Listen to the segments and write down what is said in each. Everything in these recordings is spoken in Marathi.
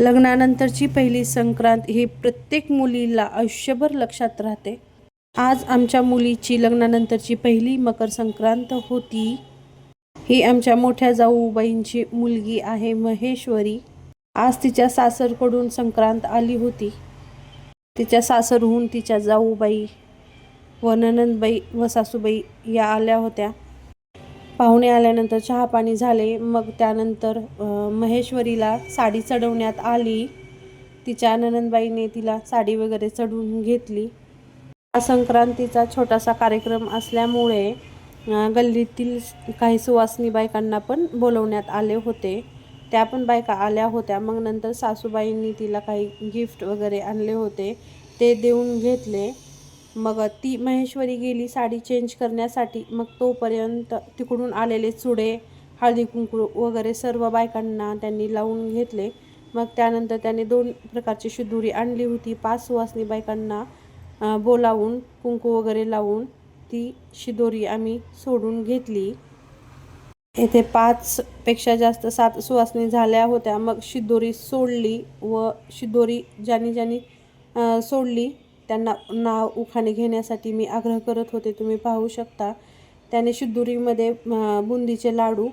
लग्नानंतरची पहिली संक्रांत ही प्रत्येक मुलीला आयुष्यभर लक्षात राहते. आज आमच्या मुलीची लग्नानंतरची पहिली मकर संक्रांत होती. ही आमच्या मोठ्या जाऊबाईंची मुलगी आहे महेश्वरी. आज तिच्या सासरकडून संक्रांत आली होती. तिच्या सासरहून तिच्या जाऊबाई व ननंदबाई व सासूबाई या आल्या होत्या. पाहुणे आल्यानंतर चहापाणी झाले. मग त्यानंतर महेश्वरीला साडी चढवण्यात आली. तिच्या आनंदबाईने तिला साडी वगैरे चढवून घेतली. हा संक्रांतीचा छोटासा कार्यक्रम असल्यामुळे गल्लीतील काही सुवासनी बायकांना पण बोलवण्यात आले होते. त्या पण बायका आल्या होत्या. मग नंतर सासूबाईंनी तिला काही गिफ्ट वगैरे आणले होते. ते देऊन घेतले. मग ती महेश्वरी गेली साडी चेंज करण्यासाठी मग तोपर्यंत तिकडून आलेले चुडे हळदी कुंकू वगैरे सर्व बायकांना त्यांनी लावून घेतले. मग त्यानंतर त्याने दोन प्रकारची शिदुरी आणली होती. पाच सुवासनी बायकांना बोलावून कुंकू वगैरे लावून ती शिदोरी आम्ही सोडून घेतली. येथे पाचपेक्षा जास्त सात सुवासनी झाल्या होत्या. मग शिदोरी सोडली व शिदोरी ज्यांनी ज्यांनी सोडली त्यांना नाव उखाणे घेण्यासाठी मी आग्रह करत होते. तुम्ही पाहू शकता त्याने शिदोरीमध्ये बुंदीचे लाडू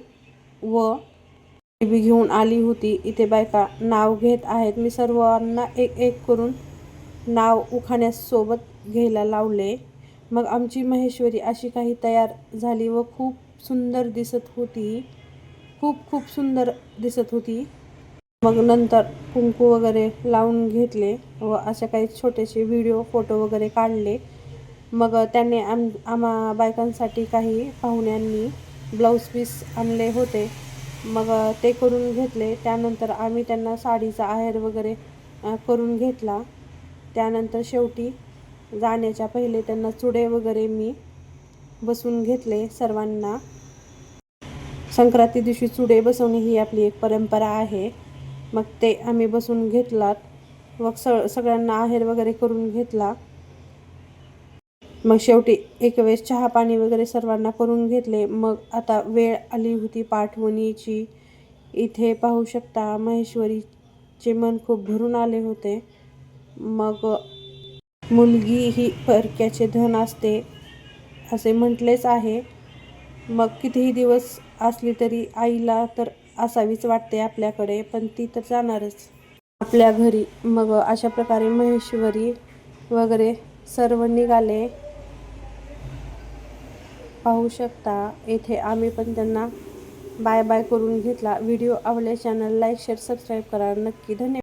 व बी घेऊन आली होती. इथे बायका नाव घेत आहेत. मी सर्वांना एक एक करून नाव उखाण्यासोबत घ्यायला लावले. मग आमची महेश्वरी अशी काही तयार झाली व खूप सुंदर दिसत होती. खूप खूप सुंदर दिसत होती. मग नंतर कुंकू वगैरे लावून घेतले व असे काही छोटेसे व्हिडिओ फोटो वगैरे काढले. मग त्याने आम आम्हा बायकांसाठी काही पाहुण्यांनी ब्लाऊज पीस आणले होते. मग ते करून घेतले. त्यानंतर आम्ही त्यांना साडीचा आहेर वगैरे करून घेतला. त्यानंतर शेवटी जाण्याच्या पहिले त्यांना चुडे वगैरे मी बसून घेतले सर्वांना. संक्रांती दिवशी चुडे बसवणे ही आपली एक परंपरा आहे. मग ते आम्ही बसून घेतलात. मग स सगळ्यांना आहेर वगैरे करून घेतला. मग शेवटी एक वेळेस चहा पाणी वगैरे सर्वांना करून घेतले. मग आता वेळ आली होती पाठवणीची. इथे पाहू शकता महेश्वरीचे मन खूप भरून आले होते. मग मुलगी ही परक्याचे धन असते असे म्हटलेच आहे. मग कितीही दिवस असली तरी आईला तर असावीच वाटते आपल्याकडे पण ती तर जाणारच. आपल्या घरी मग अशा प्रकारे महेश्वरी वगैरे सर्व निघाले. पाहू शकता येथे आम्ही पण त्यांना बाय बाय करून घेतला. व्हिडिओ आवडल्या चॅनल लाईक शेअर सबस्क्राईब करा. नक्की धन्यवाद.